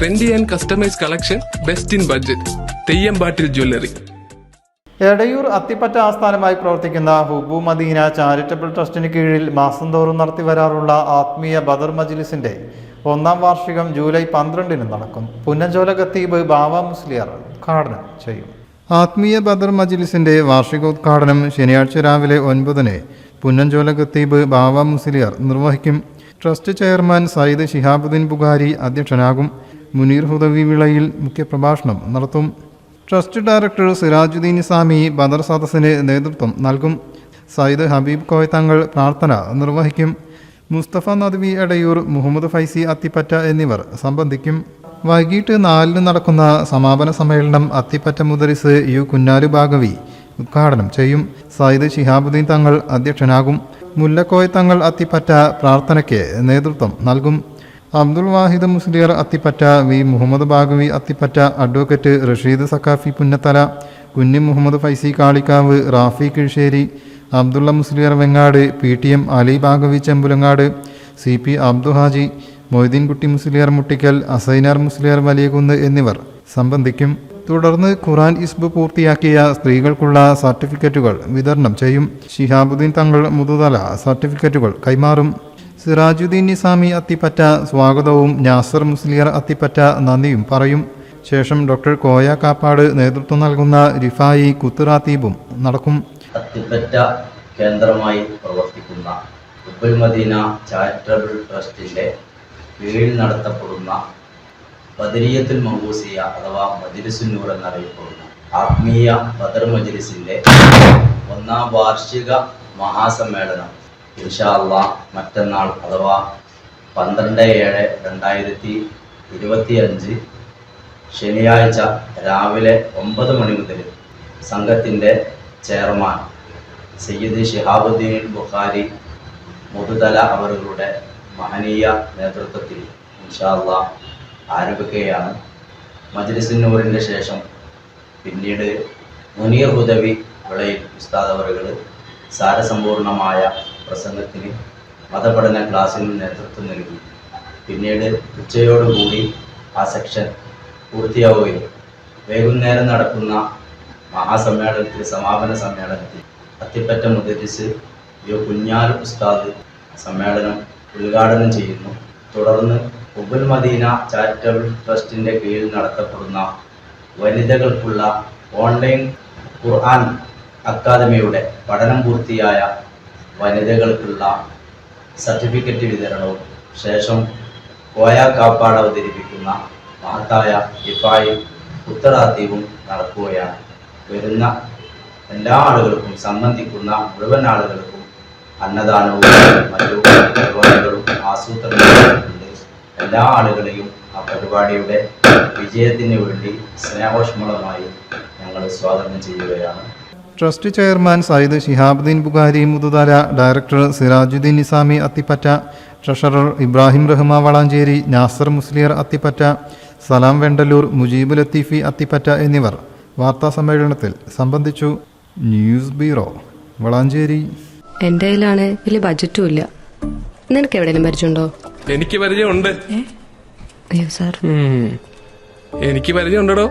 Trendy and customise collection best in budget Theyyampattil jewellery Edayur Athippatta ആസ്ഥാനമായി പ്രവർത്തിക്കുന്ന ഹുബു Medina charitable ട്രസ്റ്റിന് കീഴിൽ മാസം തോറും നടത്തി വരാറുള്ള ആത്മീയ ബദർ മജ്ലിസിന്റെ ഒന്നാം വാർഷികം ജൂലൈ പന്ത്രണ്ടിന് നടക്കും. പുന്നജോല ഖത്തീബ് ബാവ മുസ്ലിയാർ ഉദ്ഘാടനം ചെയ്യും. ആത്മീയ ബദർ മജ്ലിസിന്റെ വാർഷികോദ്ഘാടനം ശനിയാഴ്ച രാവിലെ ഒൻപതിന് പുന്നഞ്ചോല ഖത്തീബ് ബാവ മുസ്ലിയാർ നിർവഹിക്കും. ട്രസ്റ്റ് ചെയർമാൻ സയ്യിദ് ഷിഹാബുദ്ദീൻ ബുഖാരി അധ്യക്ഷനാകും. മുനീർ ഹുദവി വിളയിൽ മുഖ്യപ്രഭാഷണം നടത്തും. ട്രസ്റ്റ് ഡയറക്ടർ സിറാജുദ്ദീൻ ഇസാമി ബദർ സദസ്സിന് നേതൃത്വം നൽകും. സയ്യിദ് ഹബീബ് കോയ് തങ്ങൾ പ്രാർത്ഥന നിർവഹിക്കും. മുസ്തഫ നദ്വി എടയൂർ മുഹമ്മദ് ഫൈസി അത്തിപ്പറ്റ എന്നിവർ സംബന്ധിക്കും. വൈകിട്ട് നാലിന് നടക്കുന്ന സമാപന സമ്മേളനം അത്തിപ്പറ്റ മുദരിസ് യു കുഞ്ഞാലു ഭാഗവി ഉദ്ഘാടനം ചെയ്യും. സയ്യിദ് ഷിഹാബുദ്ദീൻ തങ്ങൾ അധ്യക്ഷനാകും. മുല്ലക്കോയ് തങ്ങൾ അത്തിപ്പറ്റ പ്രാർത്ഥനയ്ക്ക് നേതൃത്വം നൽകും. Abdul Wahid Musliyar Athippatta V Muhammad Baqavi Athippatta advocate Rasheed Saqafi Punnathala Kunhi Muhammad Faizy Kalikavu Rafi Kizhisseri Abdulla Musliyar Vengad P T M Ali Baqavi Chembulangad C P Abdu Haji Moideenkutty Musliyar Muttikkal Asainar Musliyar Valiyakunnu എന്നിവർ. സംബന്ധിക്കും തുടർന്ന് ഖുറാൻ ഇസ്ബ് പൂർത്തിയാക്കിയ സ്ത്രീകൾക്കുള്ള സർട്ടിഫിക്കറ്റുകൾ വിതരണം ചെയ്യും. ഷിഹാബുദ്ദീൻ തങ്ങൾ മുതുതല സർട്ടിഫിക്കറ്റുകൾ കൈമാറും. സിറാജുദ്ദീൻ നിസാമി അത്തിപ്പറ്റ സ്വാഗതവും നാസർ മുസ്ലിയർ അത്തിപ്പറ്റ നന്ദിയും പറയും. ശേഷം ഡോക്ടർ കോയ കാപ്പാട് നേതൃത്വം നൽകുന്ന റിഫായി കുത്തുറാത്തീബും നടക്കും. അത്തിപ്പറ്റ കേന്ദ്രമായി പ്രവർത്തിക്കുന്ന ഉബുൽ മദീന ചാരിറ്റബിൾ ട്രസ്റ്റിന്റെ കീഴിൽ നടത്തപ്പെടുന്ന ബദരിയത്തുൽ മഹൂസിയ അഥവാ മജിലിസുന്നൂർ എന്നറിയപ്പെടുന്ന ആത്മീയ ബദർ മജിലിസിന്റെ ഒന്നാം വാർഷിക മഹാസമ്മേളനം ഇൻഷാ അള്ളാ മറ്റന്നാൾ അഥവാ പന്ത്രണ്ട് ഏഴ് രണ്ടായിരത്തി ഇരുപത്തി അഞ്ച് ശനിയാഴ്ച രാവിലെ ഒമ്പത് മണി മുതൽ സംഘത്തിന്റെ ചെയർമാൻ സയ്യിദ് ഷിഹാബുദ്ദീൻ ബുഖാരി മുതുതല അവരുടെ മഹനീയ നേതൃത്വത്തിൽ ഇൻഷാല്ല ആരംഭിക്കുകയാണ്. മജ്ലിസിനൂറിന്റെ ശേഷം പിന്നീട് മുനീർ ഹുദവി വിളയിൽ ഉസ്താദ് അവറുകൾ സാരസമ്പൂർണമായ പ്രസംഗത്തിന് മതപഠന ക്ലാസ്സിന് നേതൃത്വം നൽകി. പിന്നീട് ഉച്ചയോടുകൂടി ആ സെക്ഷൻ പൂർത്തിയാവുകയും വൈകുന്നേരം നടക്കുന്ന മഹാസമ്മേളനത്തിൽ സമാപന സമ്മേളനത്തിൽ അത്തിപ്പറ്റ മുദരിസ് യു കുഞ്ഞാൽ ഉസ്താദ് സമ്മേളനം ഉദ്ഘാടനം ചെയ്യുന്നു. തുടർന്ന് ഉബുൽ മദീന ചാരിറ്റബിൾ ട്രസ്റ്റിന്റെ കീഴിൽ നടത്തപ്പെടുന്ന വനിതകൾക്കുള്ള ഓൺലൈൻ ഖുർആൻ അക്കാദമിയുടെ പഠനം പൂർത്തിയായ വനിതകൾക്കുള്ള സർട്ടിഫിക്കറ്റ് വിതരണവും ശേഷം കോയ കാപ്പാട് അവതരിപ്പിക്കുന്ന മഹത്തായ ഇഫായും ഉത്തരാദ്യവും നടക്കുകയാണ്. വരുന്ന എല്ലാ ആളുകൾക്കും സംബന്ധിക്കുന്ന മുഴുവൻ ആളുകൾക്കും അന്നദാനവും മറ്റു പരിപാടികളും ആസൂത്രണം ഉണ്ട്. എല്ലാ ആളുകളെയും ആ പരിപാടിയുടെ വിജയത്തിന് വേണ്ടി സ്നേഹോഷ്മളമായി ഞങ്ങൾ സ്വാഗതം ചെയ്യുകയാണ്. Trust chairman Sayyid Shihabuddin Bukhari Muthuthala director Sirajuddin Nizami Athippatta treasurer Ibrahim Rahma Valanchery Nasar Musliyar Athippatta സലാം വെണ്ടലൂർ മുജീബ് ലത്തീഫി അത്തിപ്പറ്റ എന്നിവർ വാർത്താ സമ്മേളനത്തിൽ സംബന്ധിച്ചു. News bureau Valanchery. എന്റെ കയ്യിലാണ് വലിയ ബജറ്റും ഇല്ല. നിനക്ക് എവിടെയും പരിചയമുണ്ടോ? എനിക്ക് പരിചയമുണ്ട്. അയ്യോ സാർ. എനിക്ക് പരിചയമുണ്ടോ